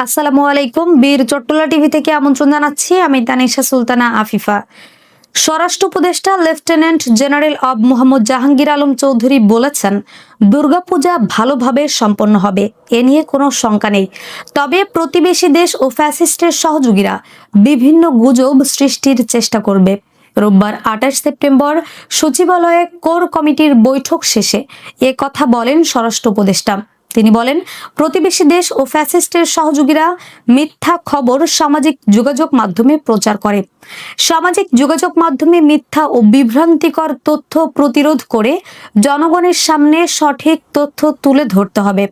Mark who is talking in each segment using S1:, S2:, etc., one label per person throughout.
S1: আসসালামু আলাইকুম। বীর চট্টলা টিভি থেকে আমন্ত্রণ জানাচ্ছি। আমি তানিশা সুলতানা আফিফা। স্বরাষ্ট্র উপদেষ্টা লেফটেন্যান্ট জেনারেল অব মোহাম্মদ জাহাঙ্গীর আলম চৌধুরী বলেছেন, দুর্গাপূজা ভালোভাবে সম্পন্ন হবে। এ নিয়ে কোনো শঙ্কা নেই। তবে প্রতিবেশী দেশ ও ফ্যাসিস্টের সহযোগীরা বিভিন্ন গুজব সৃষ্টির চেষ্টা করবে। রোববার আঠাশ সেপ্টেম্বর সচিবালয়ে কোর কমিটির বৈঠক শেষে এ কথা বলেন স্বরাষ্ট্র উপদেষ্টা। তিনি বলেন, প্রতিবেশী দেশ ও ফ্যাসিস্টের সহযোগীরা মিথ্যা খবর সামাজিক যোগাযোগ মাধ্যমে প্রচার করে। সামাজিক যোগাযোগ মাধ্যমে মিথ্যা ও বিভ্রান্তিকর তথ্য প্রতিরোধ করে জনগণের সামনে সঠিক তথ্য তুলে ধরতে হবে।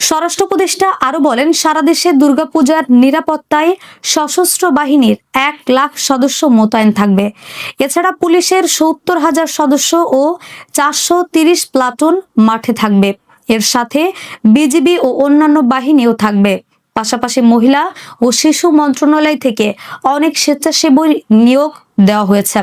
S1: স্বরাষ্ট্র উপদেষ্টা আরও বলেন, সারা দেশে দুর্গাপূজার নিরাপত্তায় সশস্ত্র বাহিনীর এক লাখ সদস্য মোতায়েন থাকবে। এছাড়া পুলিশের সত্তর হাজার সদস্য ও চারশো তিরিশ প্লাটুন মাঠে থাকবে। এর সাথে বিজিবি ও অন্যান্য বাহিনীও থাকবে। পাশাপাশি মহিলা ও শিশু মন্ত্রণালয় থেকে অনেক স্বেচ্ছাসেবী নিয়োগ দেওয়া হয়েছে।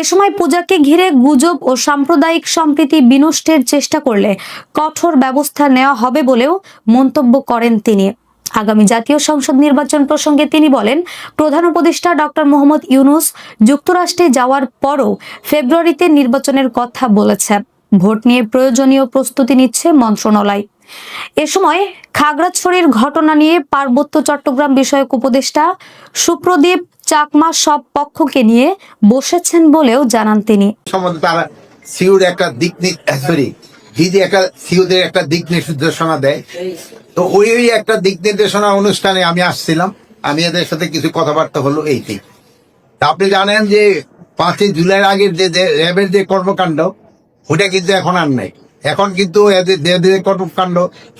S1: এ সময় পূজাকে ঘিরে গুজব ও সাম্প্রদায়িক সম্প্রীতি বিনষ্টের চেষ্টা করলে কঠোর ব্যবস্থা নেওয়া হবে বলেও মন্তব্য করেন তিনি। আগামী জাতীয় সংসদ নির্বাচন প্রসঙ্গে তিনি বলেন, প্রধান উপদেষ্টা ডক্টর মোহাম্মদ ইউনুস যুক্তরাষ্ট্রে যাওয়ার পরও ফেব্রুয়ারিতে নির্বাচনের কথা বলেছে ভোট নিয়ে প্রয়োজনীয় প্রস্তুতি নিচ্ছে মন্ত্রণালয়। এ সময় খাগড়াছড়ির ঘটনা নিয়ে পার্বত্য চট্টগ্রাম বিষয়ক উপদেষ্টা সুপ্রদীপ চাকমা সব পক্ষকে নিয়ে বসেছেন বলেও জানান তিনি।
S2: তারা সিউর একটা দিক সরি দিদি একটা সিউদের একটা দিক নির্দেশনা দেয়। তো ওই ওই একটা দিক নির্দেশনা অনুষ্ঠানে আমি আসছিলাম। আমি এদের সাথে কিছু কথাবার্তা হলো এইটাই। আপনি জানেন যে পাঁচই জুলাইয়ের আগের যে, র্যাবের যে কর্মকাণ্ড ওটা কিন্তু এখন আর নাই। এখন কিন্তু এদের কর্মকাণ্ড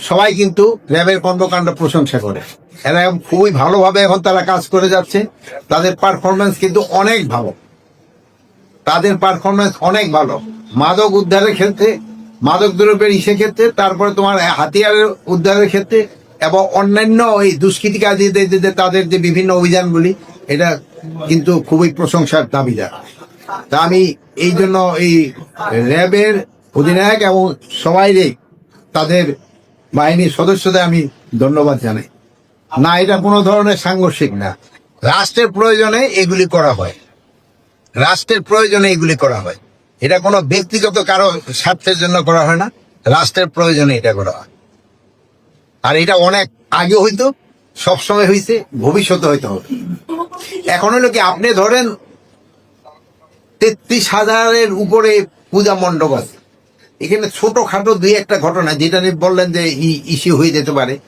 S2: সবাই কিন্তু র্যাবের কর্মকাণ্ড প্রশংসা করে। এরা খুবই ভালোভাবে এখন তারা কাজ করে যাচ্ছে। তাদের পারফরমেন্স কিন্তু অনেক ভালো। তাদের পারফরমেন্স অনেক ভালো। মাদক উদ্ধারের ক্ষেত্রে, মাদক দ্রব্যের ইসের ক্ষেত্রে, তারপরে তোমার হাতিয়ারের উদ্ধারের ক্ষেত্রে, এবং অন্যান্য ওই দুষ্কৃতিকারীদের তাদের যে বিভিন্ন অভিযানগুলি, এটা কিন্তু খুবই প্রশংসার দাবিদার। তা আমি এই জন্য এই র্যাবের অধিনায়ক এবং সবাইরে তাদের বাহিনীর সদস্যদের আমি ধন্যবাদ জানাই। না, এটা কোনো ধরনের সাংঘর্ষিক না। রাষ্ট্রের প্রয়োজনে এগুলি করা হয়। রাষ্ট্রের প্রয়োজনে এগুলি করা হয়। এটা কোনো ব্যক্তিগত কারও স্বার্থের জন্য করা হয় না। রাষ্ট্রের প্রয়োজনে এটা করা হয়। আর এটা অনেক আগে হইতো, সবসময় হইছে, ভবিষ্যতে হইতে হবে। এখন হলো কি, আপনি ধরেন তেত্রিশ হাজারের উপরে পূজা মণ্ডপ আছে। এখানে ছোটখাটো দুই একটা ঘটনা, যেটা নিয়ে বললেন যে ইস্যু হয়ে যেতে পারে।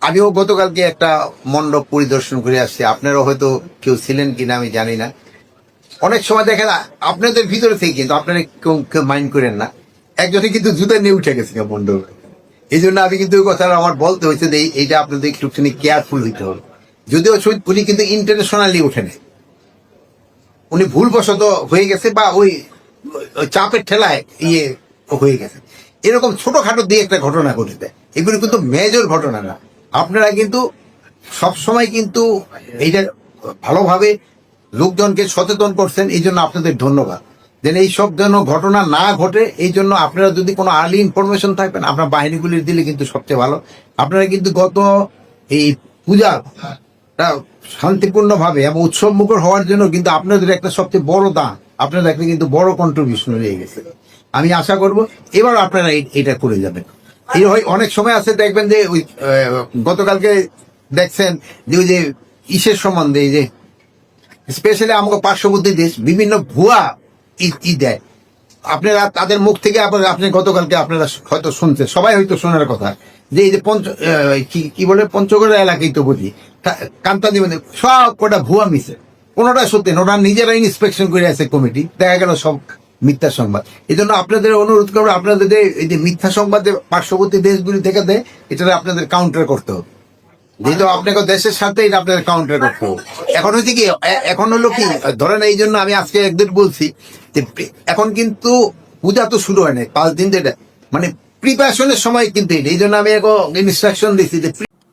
S2: আমিও গতকালকে একটা মণ্ডপ পরিদর্শন করে আসছি। আপনারাও হয়তো কেউ ছিলেন কিনা আমি জানি না। অনেক সময় দেখেন, আপনাদের ভিতরে থেকে কিন্তু আপনারা কেউ কেউ মাইন্ড করেন না। একজনে কিন্তু জুতা নিয়ে উঠে গেছে মণ্ডপে। এই জন্য আমি কিন্তু ওই কথাটা আমার বলতে হয়েছে যে এই- এইটা আপনাদের একটুখানি কেয়ারফুল হইতে হবে। যদিও উনি কিন্তু ইন্টারন্যাশনালি ওঠেন উনি ভুলবশত হয়ে গেছে বা ওই চাপের ঠেলায় ইয়ে হয়ে গেছে। এরকম ছোটখাটো দিয়ে একটা ঘটনা ঘটেছে। এগুলো কিন্তু মেজর ঘটনা না। আপনারা কিন্তু সবসময় কিন্তু এইটা ভালোভাবে লোকজনকে সচেতন করছেন, এই জন্য আপনাদের ধন্যবাদ। যেন এই সব যেন ঘটনা না ঘটে, এই জন্য আপনারা যদি কোনো আর্লি ইনফরমেশন থাকবেন, আপনার বাহিনীগুলির দিলে কিন্তু সবচেয়ে ভালো। আপনারা কিন্তু গত এই পূজা শান্তিপূর্ণ ভাবে এবং উৎসব মুখর হওয়ার জন্য কিন্তু আপনাদের একটা সবচেয়ে বড় দান। আপনাদের একটা কিন্তু বড় কন্ট্রিবিউশন রয়ে গেছে। আমি আশা করব এবার আপনারা এটা করে যাবেন। এই অনেক সময় আছে, দেখবেন যে ওই গতকালকে দেখছেন যে ওই যে ইসের সম্বন্ধে যে স্পেশালি আমাকে পার্শ্ববর্তী দেশ বিভিন্ন ভুয়া ই- দেয়। আপনারা তাদের মুখ থেকে আপনারা আপনি গতকালকে আপনারা হয়তো শুনছেন, সবাই হয়তো শোনার কথা। যে এই যে পঞ্চ কি বলে? পঞ্চগড় এলাকায় তো বুঝি। কান্তা দিবেন সব কটা ভুয়া মিশে কোনোটা সত্যি ওরা নিজেরাই ইন্সপেকশন করে আছে কমিটি দেখা গেল সব মিথ্যা সংবাদ। এই জন্য আপনাদের অনুরোধ করব, আপনাদের এই যে মিথ্যা সংবাদ পার্শ্ববর্তী দেশগুলি থেকে দেয় এটা আপনাদের কাউন্টার করতে হবে। যেহেতু আপনাকে দেশের সাথে এটা আপনাদের কাউন্টার করতে হবে। এখন হচ্ছে কি এখন হলো কি, ধরেন এই জন্য আমি আজকে একদিন বলছি যে, এখন কিন্তু পূজা তো শুরু হয় নাই, পাঁচ দিন যেটা। মানে প্রিপারেশনের সময় কিন্তু এই জন্য আমি এখন ইনস্ট্রাকশন দিচ্ছি যে